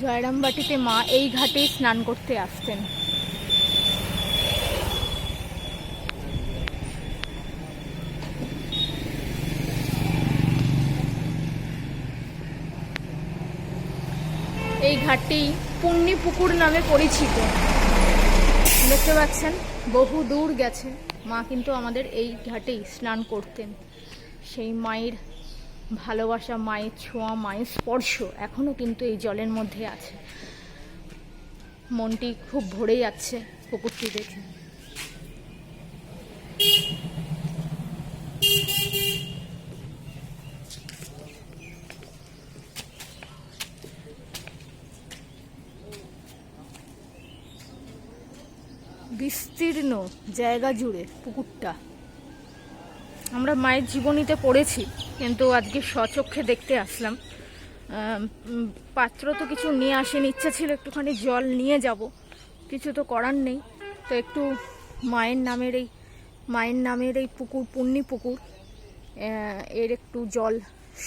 জয়রামবাটিতে মা এই ঘাটেই স্নান করতে আসতেন এই ঘাটটি পুণ্যি পুকুর নামে পরিচিত। দেখতে পাচ্ছেন, বহু দূর গেছে মা কিন্তু আমাদের এই ঘাটেই স্নান করতেন। সেই মায়ের ভালোবাসা, মায়ের ছোঁয়া, মায়ের স্পর্শ এখনও কিন্তু এই জলের মধ্যে আছে। মনটি খুব ভরে যাচ্ছে পুকুরটি দেখে। বিস্তীর্ণ জায়গা জুড়ে পুকুরটা আমরা মায়ের জীবনীতে পড়েছি, কিন্তু আজকে স্বচক্ষে দেখতে আসলাম। পাত্র তো কিছু নিয়ে আসেনি, ইচ্ছা ছিল একটুখানি জল নিয়ে যাব। কিছু তো করার নেই। তো একটু মায়ের নামের এই, মায়ের নামের এই পুকুর পুণ্যি পুকুর এর একটু জল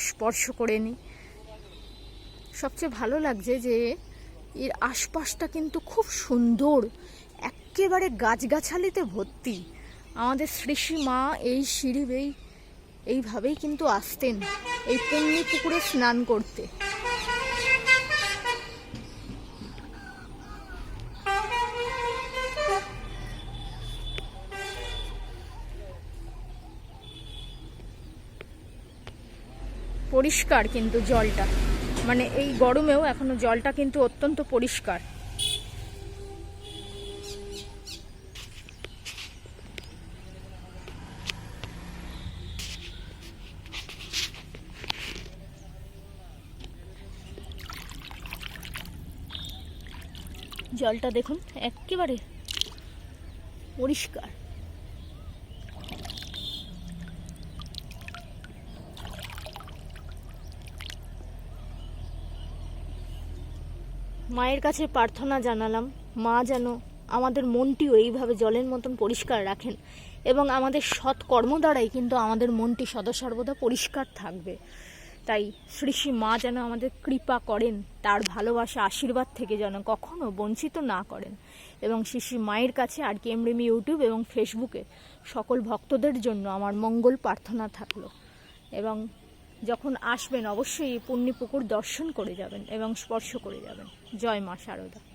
স্পর্শ করে নিই। সবচেয়ে ভালো লাগছে যে এর আশপাশটা কিন্তু খুব সুন্দর। একেবারে গাছগাছালিতে ভর্তি। আমাদের শ্রীশ্রী মা এই সিঁড়ি বেই এইভাবেই কিন্তু আসতেন, এই পুণ্যি পুকুরে স্নান করতে। পরিষ্কার কিন্তু জলটা। মানে এই গরমেও এখনও জলটা কিন্তু অত্যন্ত পরিষ্কার। জলটা দেখুন, একেবারে পরিষ্কার। মায়ের কাছে প্রার্থনা জানালাম, মা যেন আমাদের মনটিও এইভাবে জলের মতন পরিষ্কার রাখেন এবং আমাদের সৎ কর্ম দ্বারাই কিন্তু আমাদের মনটি সদা সর্বদা পরিষ্কার থাকবে। তাই শ্রী শ্রী মা যেন আমাদের কৃপা করেন, তার ভালোবাসা আশীর্বাদ থেকে যেন কখনো বঞ্চিত না করেন। এবং শ্রী মায়ের কাছে আর কে এমরিমি ইউটিউব এবং ফেসবুকে সকল ভক্তদের জন্য আমার মঙ্গল প্রার্থনা থাকল। এবং যখন আসবেন, অবশ্যই এই পুকুর দর্শন করে যাবেন এবং স্পর্শ করে যাবেন। জয় মা শারদা।